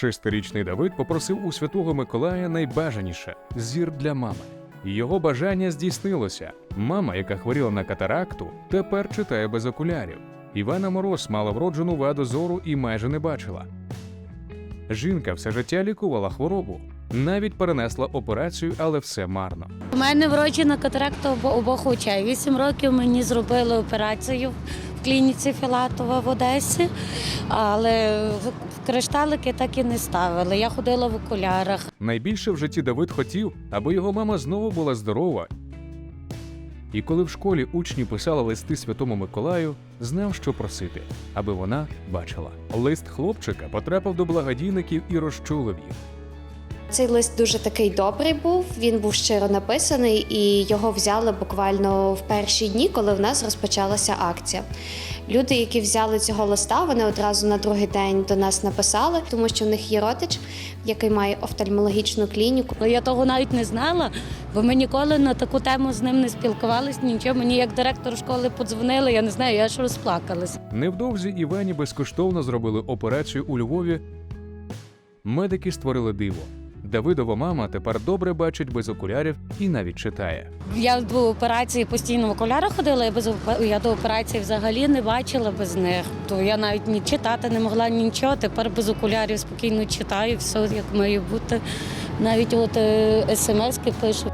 Шестирічний Давид попросив у святого Миколая найбажаніше зір для мами. Його бажання здійснилося. Мама, яка хворіла на катаракту, тепер читає без окулярів. Івана Мороз мала вроджену ваду зору і майже не бачила. Жінка все життя лікувала хворобу, навіть перенесла операцію, але все марно. У мене вроджена катаракта обо- обох очей. Вісім років мені зробили операцію клініці Філатова в Одесі, але кришталики так і не ставили. Я ходила в окулярах. Найбільше в житті Давид хотів, аби його мама знову була здорова. І коли в школі учні писали листи Святому Миколаю, знав, що просити, аби вона бачила. Лист хлопчика потрапив до благодійників і розчулив їх. Цей лист дуже такий добрий був. Він був щиро написаний, і його взяли буквально в перші дні, коли в нас розпочалася акція. Люди, які взяли цього листа, вони одразу на другий день до нас написали, тому що в них є родич, який має офтальмологічну клініку. Я того навіть не знала, бо ми ніколи на таку тему з ним не спілкувалися. Нічого. Мені як директор школи подзвонили, я не знаю, я аж розплакалась. Невдовзі Івані безкоштовно зробили операцію у Львові. Медики створили диво. Давидова мама тепер добре бачить без окулярів і навіть читає. Я до операції постійно в окулярах ходила, я без я до операції взагалі не бачила без них. То я навіть ні читати не могла нічого. Тепер без окулярів спокійно читаю, все як має бути. Навіть от смски пишу,